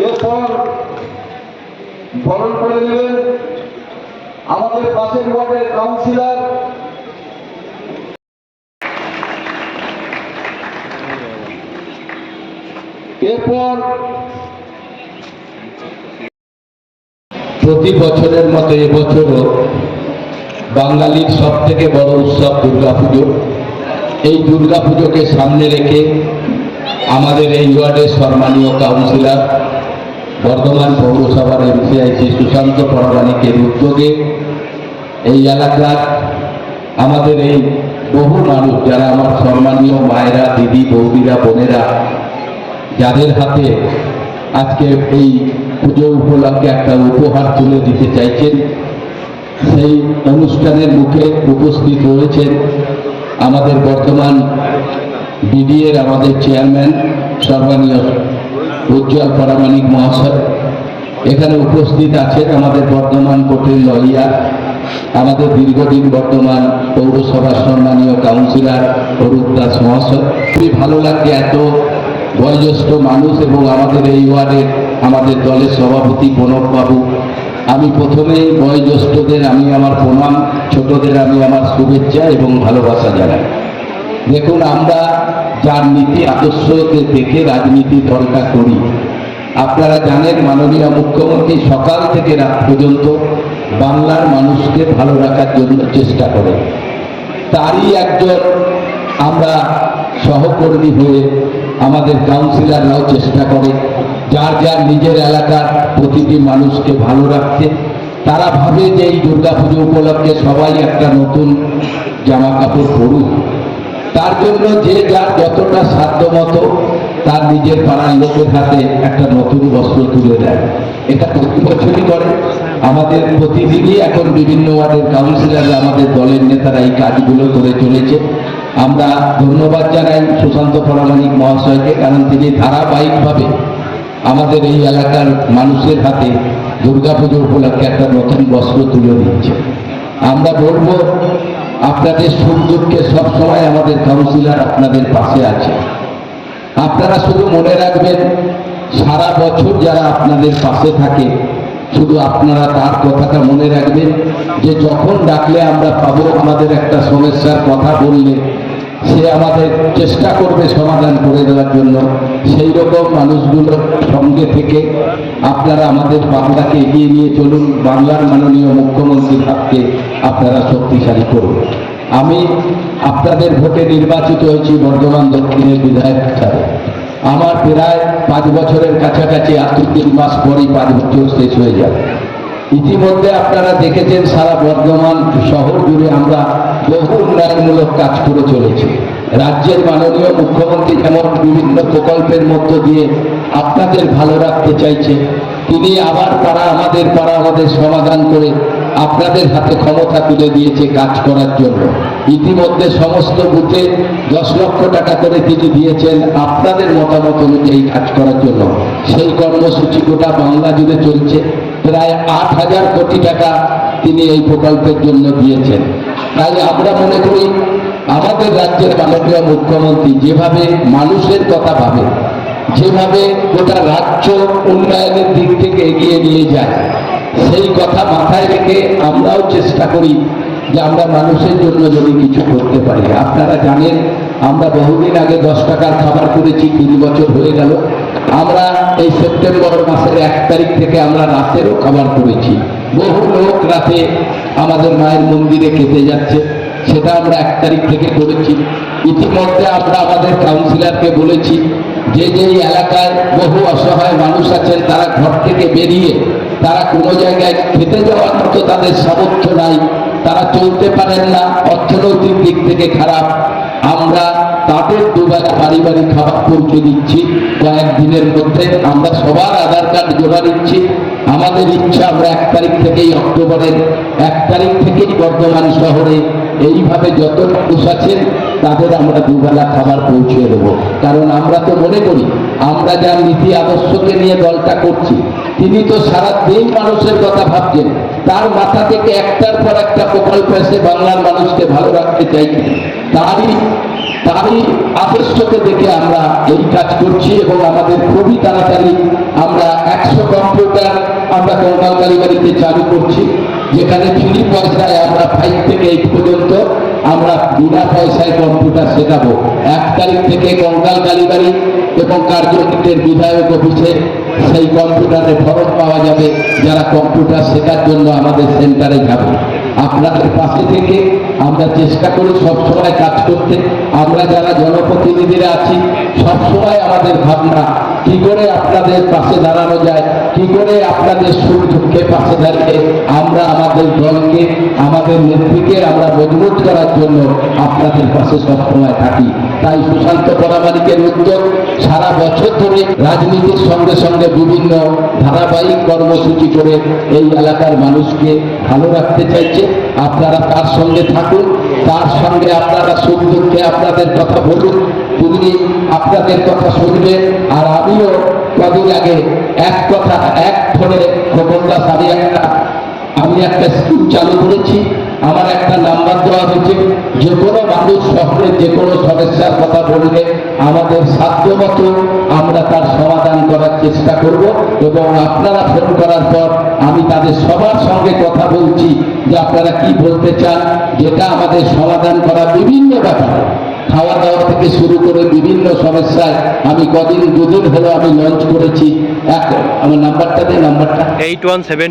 এরপর বরণ করে নেবেন আমাদের পাশের ওয়ার্ডের কাউন্সিলর। এরপর প্রতি বছরের মতো এবছরও বাঙালির সব থেকে বড় উৎসব দুর্গাপুজো। এই দুর্গাপুজোকে সামনে রেখে আমাদের এই ওয়ার্ডের সম্মানীয় কাউন্সিলর বর্ধমান পৌরসভার এমসিআইসি সুশান্ত পরামানিকের উদ্যোগে এই এলাকার আমাদের এই বহু মানুষ যারা আমার সম্মানীয় মায়েরা, দিদি, বৌদিরা, বোনেরা, যাদের হাতে আজকে এই পুজো উপলক্ষে একটা উপহার তুলে দিতে চাইছেন, সেই অনুষ্ঠানের মুখে উপস্থিত রয়েছেন আমাদের বর্তমান বিডিএর আমাদের চেয়ারম্যান সম্মানীয় উজ্জ্বল পরামানিক মহাশয়। এখানে উপস্থিত আছেন আমাদের বর্ধমান কোর্টের লয়ার আমাদের দীর্ঘদিন বর্তমান পৌরসভার সম্মানীয় কাউন্সিলর অরূপ দাস মহাশয়। খুবই ভালো লাগে এত বয়োজ্যেষ্ঠ মানুষ এবং আমাদের এই ওয়ার্ডের আমাদের দলের সভাপতি প্রণব বাবু। আমি প্রথমেই বয়োজ্যেষ্ঠদের আমি আমার প্রণাম, ছোটদের আমি আমার শুভেচ্ছা এবং ভালোবাসা জানাই। দেখুন, আমরা যার নীতি, আদর্শকে দেখে রাজনীতি দলটা করি। আপনারা জানেন, মাননীয় মুখ্যমন্ত্রী সকাল থেকে রাত পর্যন্ত বাংলার মানুষকে ভালো রাখার জন্য চেষ্টা করেন তারই একজন আমরা সহকর্মী হয়ে আমাদের কাউন্সিলররাও চেষ্টা করে, যার যার নিজের এলাকার প্রতিটি মানুষকে ভালো রাখতে। তারা ভাবে যে এই দুর্গাপুজো উপলক্ষে সবাই একটা নতুন জামা কাপড় পরুক। তার জন্য যে যার যতটা সাধ্য মতো তার নিজের পাড়ার লোকের হাতে একটা নতুন বস্ত্র তুলে দেয়। এটা প্রতি বছরই করে। আমাদের প্রতিদিনই এখন বিভিন্ন ওয়ার্ডের কাউন্সিলররা আমাদের দলের নেতারা এই কাজগুলো করে চলেছে। আমরা ধন্যবাদ জানাই সুশান্ত পরামানিক মহাশয়কে, কারণ তিনি ধারাবাহিকভাবে আমাদের এই এলাকার মানুষের হাতে দুর্গাপুজো উপলক্ষে একটা নতুন বস্ত্র তুলে দিচ্ছে আমরা বলব আপনাদের সুখ দুঃখে সবসময় আমাদের কাউন্সিলার আপনাদের পাশে আছে। আপনারা শুধু মনে রাখবেন, সারা বছর যারা আপনাদের পাশে থাকে, শুধু আপনারা তার কথাটা মনে রাখবেন যে যখন ডাকলে আমরা পাবো, আমাদের একটা সমস্যার কথা বললে সে আমাদের চেষ্টা করবে সমাধান করে দেওয়ার জন্য। সেই রকম মানুষগুলোর সঙ্গে থেকে আপনারা আমাদের বাংলাকে এগিয়ে নিয়ে চলুন। বাংলার মাননীয় মুখ্যমন্ত্রী হাতকে আপনারা শক্তিশালী করুন। আমি আপনাদের ভোটে নির্বাচিত হয়েছি বর্ধমান দক্ষিণের বিধায়ক হিসাবে। আমার প্রায় পাঁচ বছরের কাছাকাছি আর দু তিন মাস পরেই পাঁচ বছর শেষ হয়ে যাবে। ইতিমধ্যে আপনারা দেখেছেন সারা বর্ধমান শহর জুড়ে আমরা বহু উন্নয়নমূলক কাজ করে চলেছে। রাজ্যের মাননীয় মুখ্যমন্ত্রী যেমন বিভিন্ন প্রকল্পের মধ্য দিয়ে আপনাদের ভালো রাখতে চাইছে, তিনি আবার পাড়া আমাদের পাড়া আমাদের সমাধান করে আপনাদের হাতে ক্ষমতা তুলে দিয়েছে কাজ করার জন্য। ইতিমধ্যে সমস্ত বুথে দশ লক্ষ টাকা করে তিনি দিয়েছেন আপনাদের মতামত অনুযায়ী কাজ করার জন্য। সেই কর্মসূচি গোটা বাংলা জুড়ে চলছে। প্রায় আট হাজার কোটি টাকা তিনি এই প্রকল্পের জন্য দিয়েছেন। তাই আমরা মনে করি আমাদের রাজ্যের মাননীয় মুখ্যমন্ত্রী যেভাবে মানুষের কথা ভাবে, যেভাবে গোটা রাজ্য উন্নয়নের দিক থেকে এগিয়ে নিয়ে যায়, সেই কথা মাথায় রেখে আমরাও চেষ্টা করি যে আমরা মানুষের জন্য যদি কিছু করতে পারি। আপনারা জানেন, আমরা বহুদিন আগে দশ টাকার খাবার করেছি তিন বছর হয়ে গেল। আমরা এই সেপ্টেম্বর মাসের এক তারিখ থেকে আমরা রাতেরও খাবার করেছি বহু লোক রাতে আমাদের মায়ের মন্দিরে খেতে যাচ্ছে। সেটা আমরা এক তারিখ থেকে করেছি। ইতিমধ্যে আমরা আমাদের কাউন্সিলরকে বলেছি, যে যেই এলাকায় বহু অসহায় মানুষ আছেন, তারা ঘর থেকে বেরিয়ে, তারা কোনো জায়গায় খেতে যাওয়ার মতো তাদের সামর্থ্য নাই। তারা চলতে পারেন না, অর্থনৈতিক দিক থেকে খারাপ। আমরা তাদের দুবেলা পারিবারিক খাবার পৌঁছে দিচ্ছি। কয়েকদিনের মধ্যে আমরা সবার আধার কার্ড জমা দিচ্ছি আমাদের ইচ্ছা আমরা এক তারিখ থেকেই অক্টোবরের এক তারিখ থেকেই বর্ধমান শহরে এইভাবে যত মানুষ আছেন, তাদের আমরা দুবেলা খাবার পৌঁছে দেবো। কারণ আমরা তো মনে করি, আমরা যা নীতি আদর্শকে নিয়ে দলটা করছি, তিনি তো সারা দিন মানুষের কথা ভাবছেন। তার মাথা থেকে একটার পর একটা প্রকল্প এসে বাংলার মানুষকে ভালো রাখতে চাইছেন। তারই তারই আদর্শকে দেখে আমরা এই কাজ করছি এবং আমাদের খুবই তাড়াতাড়ি আমরা একশো কম্পিউটার আমরা কঙ্কাল কালীবাড়িতে চালু করছি। যেখানে ফ্রি পয়সায় আমরা ফাইভ থেকে এইট পর্যন্ত আমরা বিনা পয়সায় কম্পিউটার শেখাবো। এক তারিখ থেকে কঙ্কাল কালীবাড়ি এবং কার্যক্ষেত্রের বিধায়ক অফিসে সেই কম্পিউটারে ফরম পাওয়া যাবে, যারা কম্পিউটার শেখার জন্য আমাদের সেন্টারে যাবে। আপনাদের পাশে থেকে আমরা চেষ্টা করি সবসময় কাজ করতে। আমরা যারা জনপ্রতিনিধিরা আছি সবসময় আমাদের ভাবনা, কি করে আপনাদের পাশে দাঁড়ানো যায়? কি করে আপনাদের দুঃখে পাশে দাঁড়িয়ে আমরা, আমাদের দলকে, আমাদের নেত্রীকে আমরা মজবুত করার জন্য আপনাদের পাশে সবসময় থাকি। তাই সুশান্ত পরামানিকের উদ্যোগ সারা বছর ধরে রাজনীতির সঙ্গে সঙ্গে বিভিন্ন ধারাবাহিক কর্মসূচি করে এই এলাকার মানুষকে ভালো রাখতে চাইছে। আপনারা তার সঙ্গে থাকুন তার সঙ্গে আপনারা সুখ দুঃখে আপনাদের কথা বলুন তিনি আপনাদের কথা শুনবেন আর আমিও কদিন আগে এক কথা, এক ফোনে খবরটা সারি একটা, আমি একটা স্কুল চালু করেছি। আমার একটা নাম্বার দেওয়া হয়েছে, যে কোনো মানুষ শহরের যে কোনো সমস্যার কথা বললে আমাদের সাধ্য মতো আমরা তার সমাধান করার চেষ্টা করব এবং আপনারা ফোন করার পর আমি তাদের সবার সঙ্গে কথা বলছি যে আপনারা কি বলতে চান, যেটা আমাদের সমাধান করা বিভিন্ন ব্যাপার। খাওয়া দাওয়া থেকে শুরু করে বিভিন্ন সমস্যায় আমি কদিন, দুদিন হলো আমি লঞ্চ করেছি। এক, আমার নাম্বারটা দিয়ে নাম্বারটা। Eight one seven